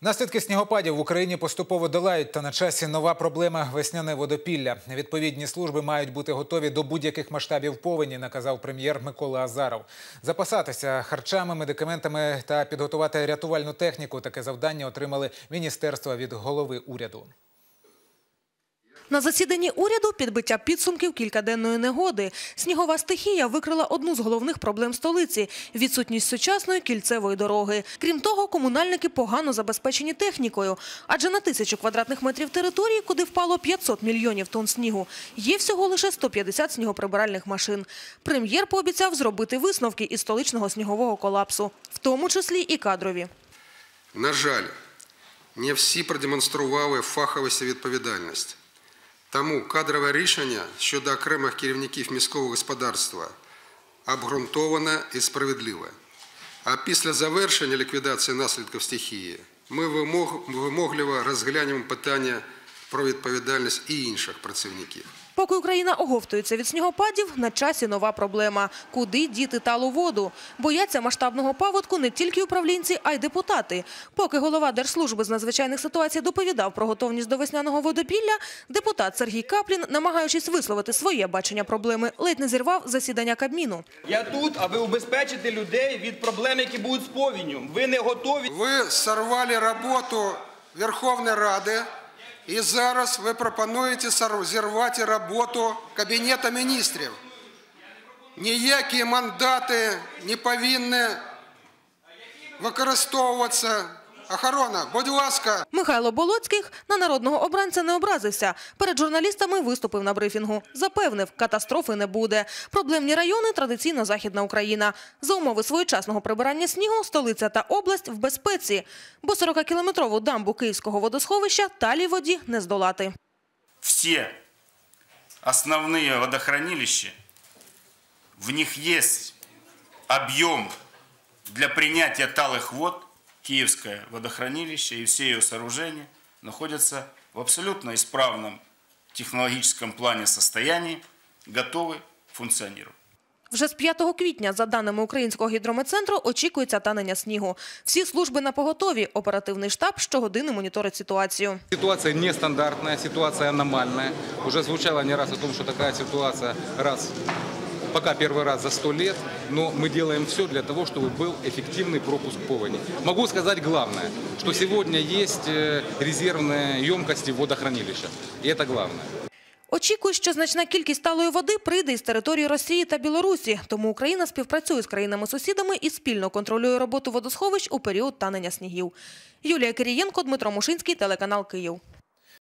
Наслідки снігопадів в Україні поступово долають, та на часі нова проблема весняне водопілля. Відповідні служби мають бути готові до будь-яких масштабів повені, наказав прем'єр Микола Азаров. Запасатися харчами, медикаментами та підготувати рятувальну техніку. Таке завдання отримали міністерства від голови уряду. На засіданні уряду підбиття підсумків кількаденної негоди. Снігова стихія викрила одну з головних проблем столиці – відсутність сучасної кільцевої дороги. Крім того, комунальники погано забезпечені технікою. Адже на тисячу квадратних метрів території, куди впало 500 мільйонів тонн снігу, є всього лише 150 снігоприбиральних машин. Прем'єр пообіцяв зробити висновки із столичного снігового колапсу, в тому числі і кадрові. На жаль, не всі продемонстрували фаховість і відповідальність. Тому кадрове рішення щодо окремих керівників міського господарства обґрунтоване і справедливе. А після завершення ліквідації наслідків стихії ми вимог- вимогливо розглянемо питання про відповідальність і інших працівників. Поки Україна оговтується від снігопадів, на часі нова проблема – куди діти талу воду. Бояться масштабного паводку не тільки управлінці, а й депутати. Поки голова Держслужби з надзвичайних ситуацій доповідав про готовність до весняного водопілля, депутат Сергій Каплін, намагаючись висловити своє бачення проблеми, ледь не зірвав засідання Кабміну. Я тут, аби убезпечити людей від проблем, які будуть з повінню. Ви не готові. Ви сорвали роботу Верховної Ради і зараз ви пропонуєте зірвати роботу Кабінету міністрів. Ніякі мандати не повинні використовуватися. Охорона, будь ласка, Михайло Болоцьких на народного обранця не образився. Перед журналістами виступив на брифінгу. Запевнив, катастрофи не буде. Проблемні райони – традиційно Західна Україна. За умови своєчасного прибирання снігу столиця та область в безпеці. Бо 40-кілометрову дамбу Київського водосховища талі воді не здолати. все основные водохранилища, в них есть объем для принятия талых вод, Киевское водохранилище и все ее сооружения находятся в абсолютно исправном технологическом плане состоянии, готовы функционировать. Вже з 5 квітня, за даними Українського гідрометцентру, очікується танення снігу. Всі служби на поготові. Оперативний штаб щогодини моніторить ситуацію. Ситуация нестандартная, ситуация аномальная. Уже звучало не раз о том, что такая ситуация раз, пока первый раз за сто лет, но мы делаем все для того, чтобы был эффективный пропуск поводи. Могу сказать главное, что сегодня есть э, резервные емкости в водохранилищах. И это главное. Очікують, що значна кількість талої води прийде із території Росії та Білорусі. Тому Україна співпрацює з країнами-сусідами і спільно контролює роботу водосховищ у період танення снігів. Юлія Кирієнко, Дмитро Мушинський, телеканал Київ.